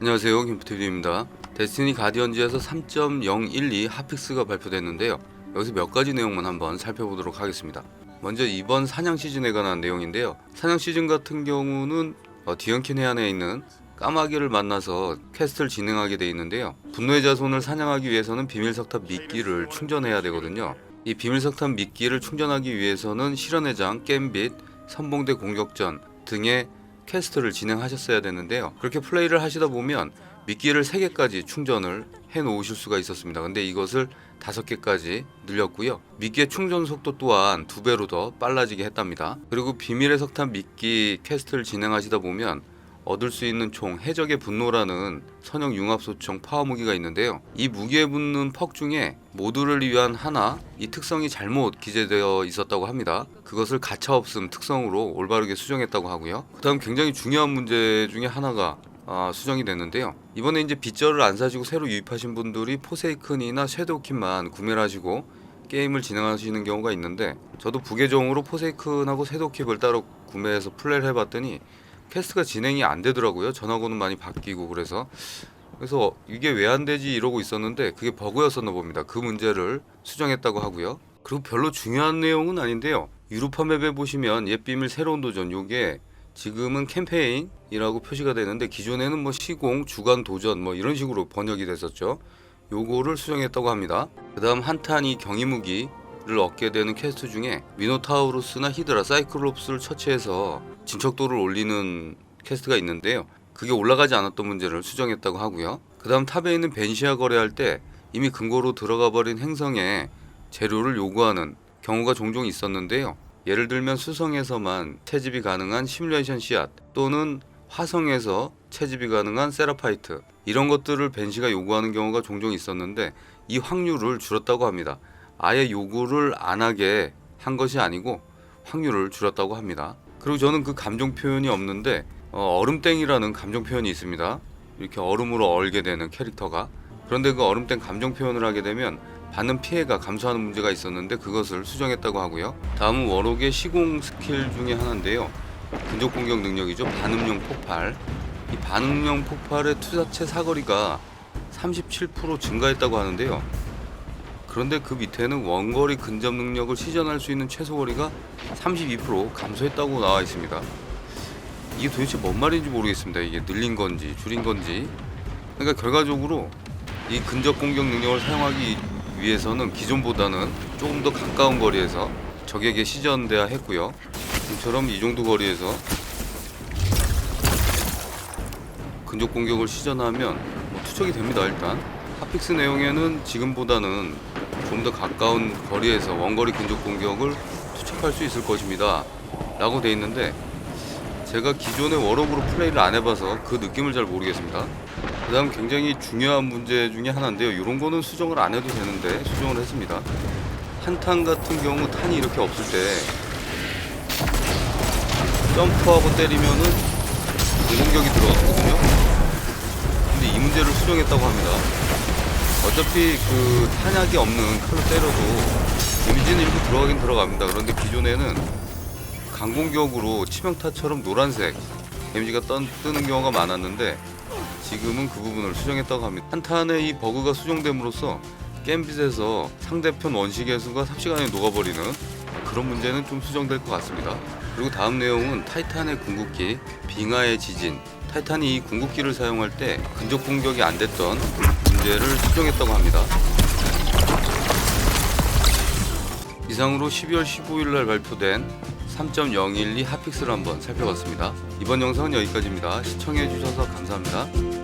안녕하세요. 김프티비입니다. 데스티니 가디언즈에서 3.012 핫픽스가 발표됐는데요. 여기서 몇 가지 내용만 한번 살펴보도록 하겠습니다. 먼저 이번 사냥 시즌에 관한 내용인데요. 사냥 시즌 같은 경우는 어, 디언킨 해안에 있는 까마귀를 만나서 퀘스트를 진행하게 돼 있는데요. 분노의 자손을 사냥하기 위해서는 비밀석탑 미끼를 충전해야 되거든요. 이 비밀석탑 미끼를 충전하기 위해서는 실현회장, 겜빗, 선봉대 공격전 등의 퀘스트를 진행하셨어야 되는데요. 그렇게 플레이를 하시다 보면 미끼를 3개까지 충전을 해 놓으실 수가 있었습니다. 근데 이것을 5개까지 늘렸고요. 미끼의 충전 속도 또한 두 배로 더 빨라지게 했답니다. 그리고 비밀의 석탄 미끼 퀘스트를 진행하시다 보면 얻을 수 있는 총 해적의 분노라는 선형 융합 소총 파워 무기가 있는데요. 이 무기에 붙는 퍽 중에 모두를 위한 하나 이 특성이 잘못 기재되어 있었다고 합니다. 그것을 가차 없음 특성으로 올바르게 수정했다고 하고요. 그다음 굉장히 중요한 문제 중에 하나가 아, 수정이 됐는데요. 이번에 이제 빗절을 안 사시고 새로 유입하신 분들이 포세이큰이나 섀도우kit만 구매를 하시고 게임을 진행하시는 경우가 있는데 저도 부계정으로 포세이큰하고 섀도우kit을 따로 구매해서 플레이를 해봤더니 퀘스트가 진행이 안 되더라고요. 전화번호 많이 바뀌고 그래서 그래서 이게 왜 안 되지 이러고 있었는데 그게 버그였었나 봅니다. 그 문제를 수정했다고 하고요. 그리고 별로 중요한 내용은 아닌데요. 유로파 맵에 보시면 옛 비밀 새로운 도전 요게 지금은 캠페인이라고 표시가 되는데 기존에는 뭐 시공, 주간 도전 뭐 이런 식으로 번역이 됐었죠. 요거를 수정했다고 합니다. 그다음 한탄이 경이 무기를 얻게 되는 퀘스트 중에 미노타우루스나 히드라, 사이클롭스를 처치해서 진척도를 올리는 퀘스트가 있는데요. 그게 올라가지 않았던 문제를 수정했다고 하고요. 그 다음 탑에 있는 벤시아 거래할 때 이미 금고로 들어가 버린 행성에 재료를 요구하는 경우가 종종 있었는데요. 예를 들면 수성에서만 채집이 가능한 시뮬레이션 씨앗 또는 화성에서 채집이 가능한 세라파이트 이런 것들을 벤시가 요구하는 경우가 종종 있었는데 이 확률을 줄였다고 합니다. 아예 요구를 안 하게 한 것이 아니고 확률을 줄였다고 합니다. 그리고 저는 그 감정 표현이 없는데 어, 얼음땡이라는 감정 표현이 있습니다. 이렇게 얼음으로 얼게 되는 캐릭터가 그런데 그 얼음땡 감정 표현을 하게 되면 받는 피해가 감소하는 문제가 있었는데 그것을 수정했다고 하고요. 다음은 워록의 시공 스킬 중에 하나인데요. 근접 공격 능력이죠. 반응용 폭발. 이 반응용 폭발의 투자체 사거리가 37% 증가했다고 하는데요. 그런데 그 밑에는 원거리 근접 능력을 시전할 수 있는 최소 거리가 32% 감소했다고 나와 있습니다. 이게 도대체 뭔 말인지 모르겠습니다. 이게 늘린 건지 줄인 건지. 그러니까 결과적으로 이 근접 공격 능력을 사용하기 위해서는 기존보다는 조금 더 가까운 거리에서 적에게 시전돼야 했고요. 지금처럼 이 정도 거리에서 근접 공격을 시전하면 뭐 투척이 됩니다. 일단 핫픽스 내용에는 지금보다는 좀 더 가까운 거리에서 원거리 근접 공격을 투척할 수 있을 것입니다. 라고 돼 있는데 제가 기존에 워럭으로 플레이를 안 해봐서 그 느낌을 잘 모르겠습니다. 그 다음 굉장히 중요한 문제 중에 하나인데요. 이런 거는 수정을 안 해도 되는데 수정을 했습니다. 한탄 같은 경우 탄이 이렇게 없을 때 점프하고 때리면은 공공격이 들어갔거든요. 이 문제를 수정했다고 합니다. 어차피 그 탄약이 없는 칼로 때려도 데미지는 일부 들어가긴 들어갑니다. 그런데 기존에는 강공격으로 치명타처럼 노란색 데미지가 떤, 뜨는 경우가 많았는데 지금은 그 부분을 수정했다고 합니다. 한탄의 이 버그가 수정됨으로써 겜빗에서 상대편 원시계 수가 삽시간에 녹아버리는 그런 문제는 좀 수정될 것 같습니다. 그리고 다음 내용은 타이탄의 궁극기 빙하의 지진 타이탄이 이 궁극기를 사용할 때 근접 공격이 안 됐던 문제를 수정했다고 합니다. 이상으로 12월 15일 날 발표된 3.012 핫픽스를 한번 살펴봤습니다. 이번 영상은 여기까지입니다. 시청해 주셔서 감사합니다.